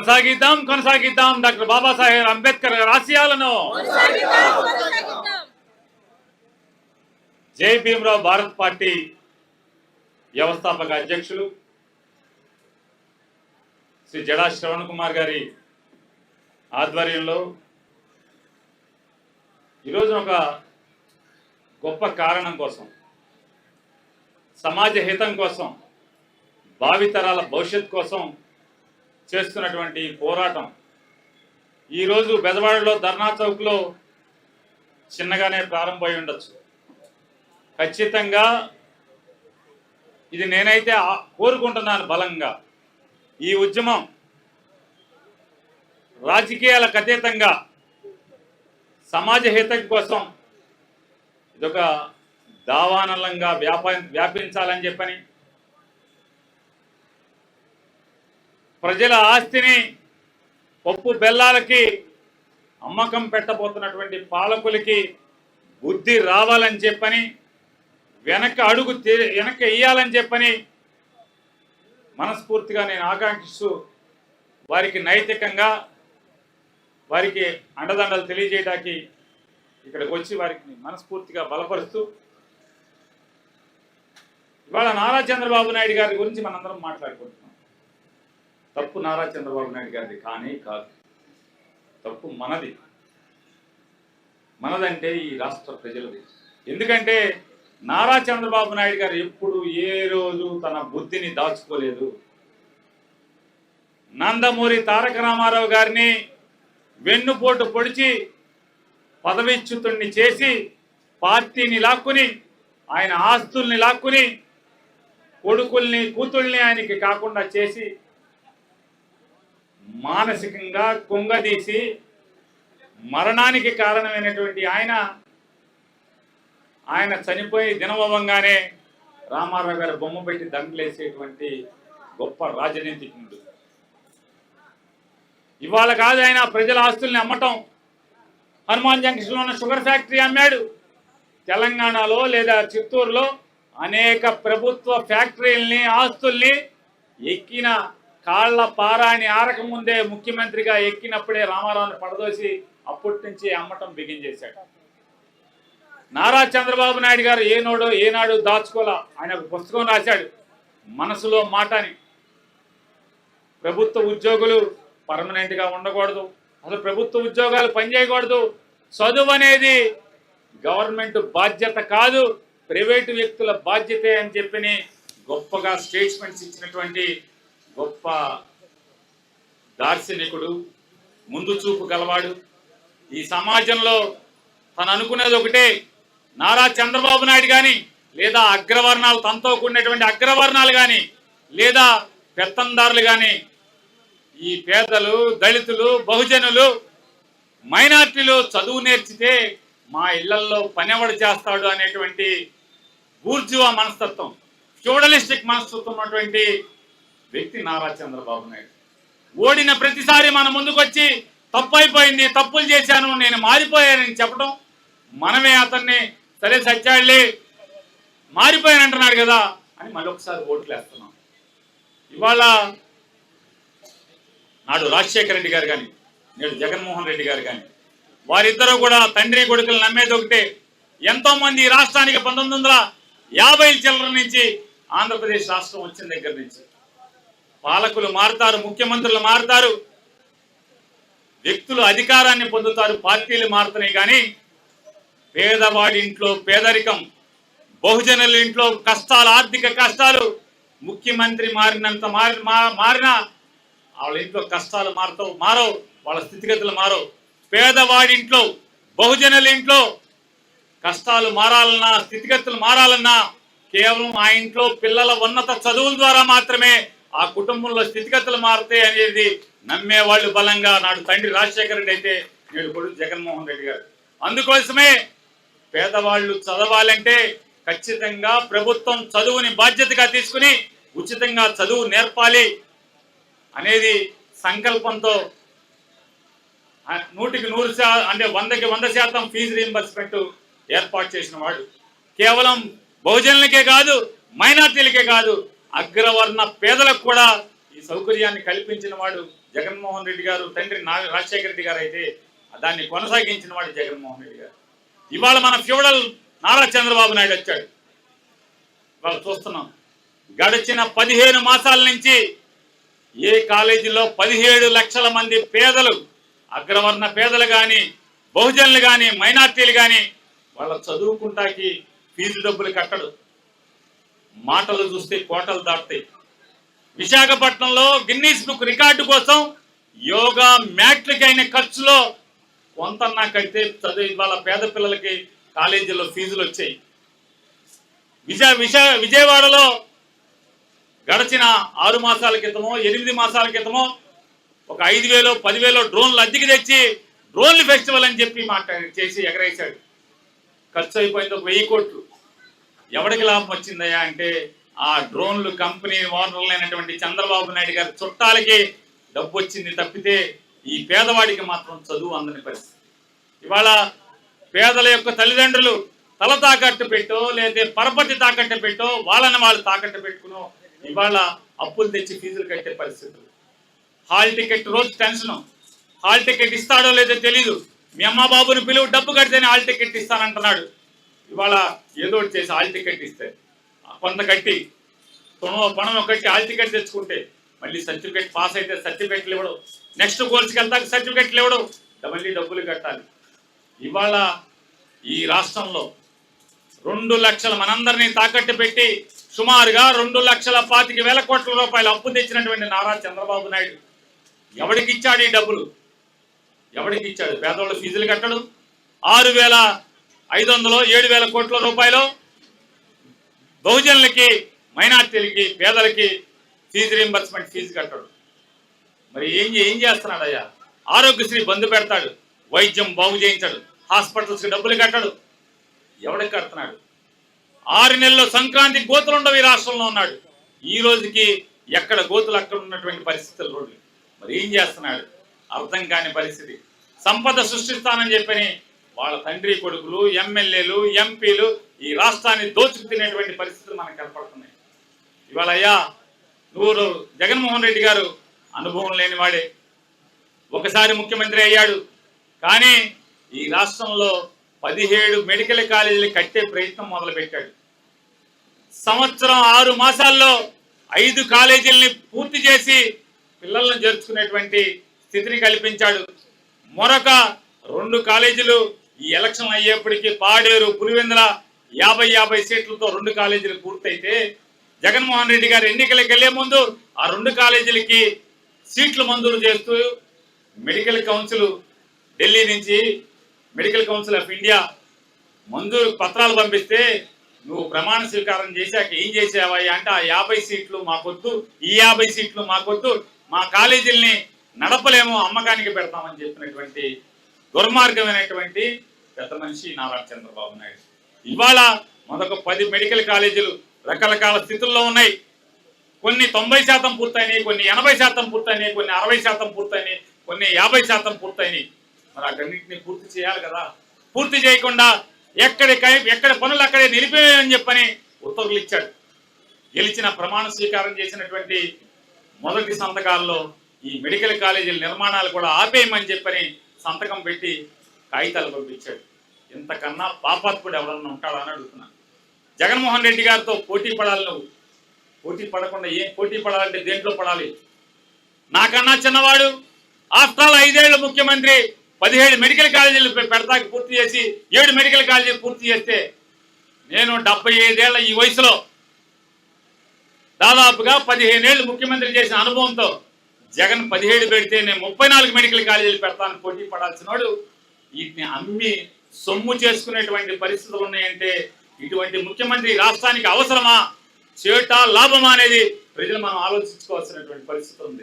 కొనసాగిద్దాం కొనసాగిద్దాం. డాక్టర్ బాబాసాహెబ్ అంబేద్కర్ గారి ఆశయాలను. జై భీమరావు భారత్ పార్టీ వ్యవస్థాపక అధ్యక్షులు శ్రీ జడా శ్రవణ్ కుమార్ గారి ఆధ్వర్యంలో ఈరోజు ఒక గొప్ప కారణం కోసం సమాజ హితం కోసం భావితరాల భవిష్యత్ కోసం చేస్తున్నటువంటి ఈ పోరాటం ఈరోజు బెదవాడలో ధర్నా చౌక్లో చిన్నగానే ప్రారంభమై ఉండొచ్చు. ఖచ్చితంగా ఇది నేనైతే కోరుకుంటున్నాను బలంగా. ఈ ఉద్యమం రాజకీయాలకు అతీతంగా సమాజ హితం కోసం ఇదొక దావానలంగా వ్యాప వ్యాపించాలని చెప్పని ప్రజల ఆస్తిని పప్పు బెల్లాలకి అమ్మకం పెట్టబోతున్నటువంటి పాలకులకి బుద్ధి రావాలని చెప్పని వెనక అడుగు వెనక వేయాలని చెప్పని మనస్ఫూర్తిగా నేను ఆకాంక్షిస్తూ వారికి నైతికంగా వారికి అండదండలు తెలియజేయడానికి ఇక్కడికి వచ్చి వారికి మనస్ఫూర్తిగా బలపరుస్తూ ఇవాళ నారా చంద్రబాబు నాయుడు గారి గురించి మనందరం మాట్లాడుకుంటాం తప్పు నారా చంద్రబాబు నాయుడు గారిది కానీ కాదు. తప్పు మనది. మనదంటే ఈ రాష్ట్ర ప్రజలది. ఎందుకంటే నారా చంద్రబాబు నాయుడు గారు ఎప్పుడు ఏ రోజు తన బుద్ధిని దాచుకోలేదు. నందమూరి తారక రామారావు గారిని వెన్నుపోటు పొడిచి పదవిచ్యుతుణ్ణి చేసి పార్టీని లాక్కుని ఆయన ఆస్తుల్ని లాక్కుని కొడుకుల్ని కూతుల్ని ఆయనకి కాకుండా చేసి మానసికంగా కుంగదీసి మరణానికి కారణమైనటువంటి ఆయన ఆయన చనిపోయి దినవవంగానే రామారావు గారి బొమ్మ పెట్టి దండలేసేటువంటి గొప్ప రాజనీతిజ్ఞుడు. ఇవాళ కాదు ఆయన ప్రజల ఆస్తుల్ని అమ్మటం. హనుమాన్ జంక్షన్లో ఉన్న షుగర్ ఫ్యాక్టరీ అమ్మాడు. తెలంగాణలో లేదా చిత్తూరులో అనేక ప్రభుత్వ ఫ్యాక్టరీల్ని ఆస్తుల్ని ఎక్కిన కాళ్ళ పారాని ఆరకముందే ముఖ్యమంత్రిగా ఎక్కినప్పుడే రామారావుని పడదోసి అప్పటి నుంచి అమ్మటం బిగించేశాడు నారా చంద్రబాబు నాయుడు గారు ఏనాడో ఏనాడు దాచుకోలా ఆయన ఒక పుస్తకం రాశాడు మనసులో మాట అని. ప్రభుత్వ ఉద్యోగులు పర్మనెంట్గా ఉండకూడదు. అసలు ప్రభుత్వ ఉద్యోగాలు పనిచేయకూడదు. చదువు అనేది గవర్నమెంట్ బాధ్యత కాదు ప్రైవేటు వ్యక్తుల బాధ్యతే అని చెప్పి గొప్పగా స్టేట్మెంట్స్ ఇచ్చినటువంటి గొప్ప దార్శనికుడు ముందు చూపు గలవాడు. ఈ సమాజంలో తను అనుకునేది ఒకటే నారా చంద్రబాబు నాయుడు కానీ లేదా అగ్రవర్ణాలు తనతో కూడినటువంటి అగ్రవర్ణాలు కానీ లేదా పెత్తందారులు కానీ ఈ పేదలు దళితులు బహుజనులు మైనార్టీలు చదువు నేర్చితే మా ఇళ్ళల్లో పనివడు చేస్తాడు అనేటువంటి బూర్జువా మనస్తత్వం ఫ్యూడలిస్టిక్ మనస్తత్వం ఉన్నటువంటి వ్యక్తి నారా చంద్రబాబు నాయుడు. ఓడిన ప్రతిసారి మన ముందుకొచ్చి తప్పు అయిపోయింది తప్పులు చేశాను నేను మారిపోయానని చెప్పడం మనమే అతన్ని సరే సత్యాళ్ళి మారిపోయానంటున్నాడు కదా అని మళ్ళొకసారి ఓట్లు వేస్తున్నాం ఇవాళ నాడు రాజశేఖర రెడ్డి గారు కానీ నేడు జగన్మోహన్ రెడ్డి గారు కానీ వారిద్దరూ కూడా తండ్రి కొడుకులు నమ్మేది ఒకటే. ఎంతో మంది ఈ రాష్ట్రానికి పంతొమ్మిది వందల యాభై చిల్లర నుంచి ఆంధ్రప్రదేశ్ రాష్ట్రం వచ్చిన దగ్గర నుంచి పాలకులు మారుతారు ముఖ్యమంత్రులు మారుతారు వ్యక్తులు అధికారాన్ని పొందుతారు పార్టీలు మారుతున్నాయి కానీ పేదవాడి ఇంట్లో పేదరికం బహుజనుల ఇంట్లో కష్టాలు ఆర్థిక కష్టాలు ముఖ్యమంత్రి మారినంత మారి మా- మారినా వాళ్ళ ఇంట్లో కష్టాలు మారతావు మారవు వాళ్ళ స్థితిగతులు మారవు. పేదవాడి ఇంట్లో బహుజనుల ఇంట్లో కష్టాలు మారాలన్నా స్థితిగతులు మారాలన్నా కేవలం ఆ ఇంట్లో పిల్లల ఉన్నత చదువుల ద్వారా మాత్రమే ఆ కుటుంబంలో స్థితిగతులు మారుతాయి అనేది నమ్మే వాళ్ళు బలంగా నాడు తండ్రి రాజశేఖర రెడ్డి అయితే నేడు కొడుకు జగన్మోహన్ రెడ్డి గారు. అందుకోసమే పేదవాళ్ళు చదవాలంటే ఖచ్చితంగా ప్రభుత్వం చదువుని బాధ్యతగా తీసుకుని ఉచితంగా చదువు నేర్పాలి అనేది సంకల్పంతో నూటికి నూరు అంటే వందకి వంద శాతం ఫీజు రీంబర్స్మెంట్ ఏర్పాటు చేసిన వాడు. కేవలం బహుజనులకే కాదు మైనార్టీలకే కాదు అగ్రవర్ణ పేదలకు కూడా ఈ సౌకర్యాన్ని కల్పించిన వాడు జగన్మోహన్ రెడ్డి గారు తండ్రి నా రాజశేఖర రెడ్డి గారు అయితే దాన్ని కొనసాగించిన వాడు జగన్మోహన్ రెడ్డి గారు. ఇవాళ మన ఫ్యూడల్ నారా చంద్రబాబు నాయుడు వచ్చాడు. ఇవాళ చూస్తున్నాం. గడిచిన పదిహేను మాసాల నుంచి ఏ కాలేజీలో పదిహేడు లక్షల మంది పేదలు అగ్రవర్ణ పేదలు కానీ బహుజనులు కానీ మైనార్టీలు కానీ వాళ్ళ చదువుకుంటాకి ఫీజు డబ్బులు కట్టడు. మాటలు చూస్తే కోటలు దాటుతాయి. విశాఖపట్నంలో గిన్నీస్ బుక్ రికార్డు కోసం యోగా మ్యాట్లకైన ఖర్చులో కొంత నాకైతే చదువు వాళ్ళ పేద పిల్లలకి కాలేజీలో ఫీజులు వచ్చాయి. విజయ విశా విజయవాడలో గడిచిన ఆరు మాసాల క్రితమో ఎనిమిది మాసాల క్రితమో ఒక ఐదు వేలు పదివేలో డ్రోన్లు అద్దెకి తెచ్చి డ్రోన్లు ఫెస్టివల్ అని చెప్పి మాట్లాడి చేసి ఎగరేశాడు. ఖర్చు అయిపోయింది ఒక వెయ్యి కోట్లు. ఎవరికి లాభం వచ్చిందయ్యా అంటే ఆ డ్రోన్లు కంపెనీ ఓనర్లు అయినటువంటి చంద్రబాబు నాయుడు గారి చుట్టాలకి డబ్బు వచ్చింది తప్పితే ఈ పేదవాడికి మాత్రం చదువు అందని పరిస్థితి. ఇవాళ పేదల యొక్క తల్లిదండ్రులు తల తాకట్టు పెట్టో లేదా పరపతి తాకట్టు పెట్టో వాళ్ళని వాళ్ళు తాకట్టు పెట్టుకునో ఇవాళ అప్పులు తెచ్చి ఫీజులు కట్టే పరిస్థితులు. హాల్ టికెట్ రోజు టెన్షన్. హాల్ టికెట్ ఇస్తాడో లేదో తెలీదు. మీ అమ్మ బాబుని పిలువు డబ్బు కడితేనే హాల్ టికెట్ ఇస్తానంటున్నాడు. ఇవాళ ఏదో ఒకటి చేసి హాల్ టికెట్ ఇస్తే. కొంత కట్టి పణం పణం కట్టి హాల్ టికెట్ తెచ్చుకుంటే మళ్ళీ సర్టిఫికెట్ పాస్ అయితే సర్టిఫికెట్లు ఇవ్వడం. నెక్స్ట్ కోర్సుకి వెళ్తాక సర్టిఫికెట్లు ఇవ్వడం. మళ్ళీ డబ్బులు కట్టాలి. ఇవాళ ఈ రాష్ట్రంలో రెండు లక్షల మనందరినీ తాకట్టు పెట్టి సుమారుగా రెండు లక్షల పాతిక వేల కోట్ల రూపాయలు అప్పు తెచ్చినటువంటి నారా చంద్రబాబు నాయుడు ఎవడికి ఇచ్చాడు ఈ డబ్బులు? ఎవడికి ఇచ్చాడు? పేదవాళ్ళ ఫీజులు కట్టడు. ఆరు వేల ఐదు వందలు ఏడు వేల కోట్ల రూపాయలు బహుజనులకి మైనార్టీలకి పేదలకి ఫీజు రీంబర్స్మెంట్ ఫీజు కట్టడు. మరి ఏం చే- ఏం చేస్తున్నాడు అయ్యా ఆరోగ్యశ్రీ బంద్ పెడతాడు వైద్యం బాగు చేయించాడు హాస్పిటల్స్కి డబ్బులు కట్టడు. ఎవడికి కడుతున్నాడు? ఆరు నెలల్లో సంక్రాంతి గోతులు ఉండవు ఈ రాష్ట్రంలో ఉన్నాడు. ఈ రోజుకి ఎక్కడ గోతులు అక్కడ ఉన్నటువంటి పరిస్థితులు రోడ్లు. మరి ఏం చేస్తున్నాడు? అర్థం కాని పరిస్థితి. సంపద సృష్టిస్తానని చెప్పని వాళ్ళ తండ్రి కొడుకులు ఎమ్మెల్యేలు ఎంపీలు ఈ రాష్ట్రాన్ని దోచుకు తినేటువంటి పరిస్థితులు మనకు కనపడుతున్నాయి. ఇవాళ అయ్యా నువ్వు జగన్మోహన్ రెడ్డి గారు అనుభవం లేనివాడే ఒకసారి ముఖ్యమంత్రి అయ్యాడు. కానీ ఈ రాష్ట్రంలో పదిహేడు మెడికల్ కాలేజీలు కట్టే ప్రయత్నం మొదలుపెట్టాడు. సంవత్సరం ఆరు మాసాల్లో ఐదు కాలేజీల్ని పూర్తి చేసి పిల్లలను చేర్చుకునేటువంటి స్థితిని కల్పించాడు. మరొక రెండు కాలేజీలు ఈ ఎలక్షన్ అయ్యేప్పటికీ పాడేరు పులివెందుల యాభై యాభై సీట్లతో రెండు కాలేజీలు పూర్తయితే జగన్మోహన్ రెడ్డి గారు ఎన్నికలకు వెళ్ళే ముందు ఆ రెండు కాలేజీలకి సీట్లు మంజూరు చేస్తూ మెడికల్ కౌన్సిల్ ఢిల్లీ నుంచి మెడికల్ కౌన్సిల్ ఆఫ్ ఇండియా మంజూరు పత్రాలు పంపిస్తే నువ్వు ప్రమాణ స్వీకారం చేశాక ఏం చేసావయ్యా అంటే ఆ యాభై సీట్లు మాకొద్దు ఈ యాభై సీట్లు మాకొద్దు మా కాలేజీల్ని నడపలేము అమ్మకానికి పెడతామని చెప్పినటువంటి దుర్మార్గమైనటువంటి పెద్ద మనిషి నారా చంద్రబాబు నాయుడు. ఇవాళ మరొక పది మెడికల్ కాలేజీలు రకరకాల స్థితుల్లో ఉన్నాయి. కొన్ని తొంభై శాతం పూర్తయినాయి కొన్ని ఎనభై శాతం పూర్తయినాయి కొన్ని అరవై శాతం పూర్తయినాయి కొన్ని యాభై శాతం పూర్తయినాయి. మరి అటన్నింటినీ పూర్తి చేయాలి కదా. పూర్తి చేయకుండా ఎక్కడి ఎక్కడ పనులు అక్కడే నిలిపేయని చెప్పని ఉత్తర్వులు ఇచ్చాడు. గెలిచిన ప్రమాణ స్వీకారం చేసినటువంటి మొదటి సంతకాల్లో ఈ మెడికల్ కాలేజీల నిర్మాణాలు కూడా ఆపేయమని చెప్పని సంతకం పెట్టి కాగితాలు పంపించాడు. ఇంతకన్నా పాపాత్ముడు ఎవరన్నా ఉంటాడని అడుగుతున్నాను. జగన్మోహన్ రెడ్డి గారితో పోటీ పడాలి నువ్వు. పోటీ పడకుండా ఏం పోటీ పడాలంటే దేంట్లో పడాలి? నాకన్నా చిన్నవాడు. ఆఫ్టర్ ఆల్ ఐదేళ్ళ ముఖ్యమంత్రి పదిహేడు మెడికల్ కాలేజీలు పెడతాకి పూర్తి చేసి ఏడు మెడికల్ కాలేజీలు పూర్తి చేస్తే నేను డెబ్బై ఐదేళ్ళ ఈ వయసులో దాదాపుగా పదిహేను ఏళ్ళు ముఖ్యమంత్రి చేసిన అనుభవంతో జగన్ పదిహేడు పెడితే నేను ముప్పై నాలుగు మెడికల్ కాలేజీలు పెడతాను పోటీ పడాల్సినోడు. వీటిని అమ్మి సొమ్ము చేసుకునేటువంటి పరిస్థితులు ఉన్నాయంటే ఇటువంటి ముఖ్యమంత్రి రాష్ట్రానికి అవసరమా? చేట లాభమా అనేది ప్రజలు మనం ఆలోచించుకోవాల్సినటువంటి పరిస్థితి ఉంది.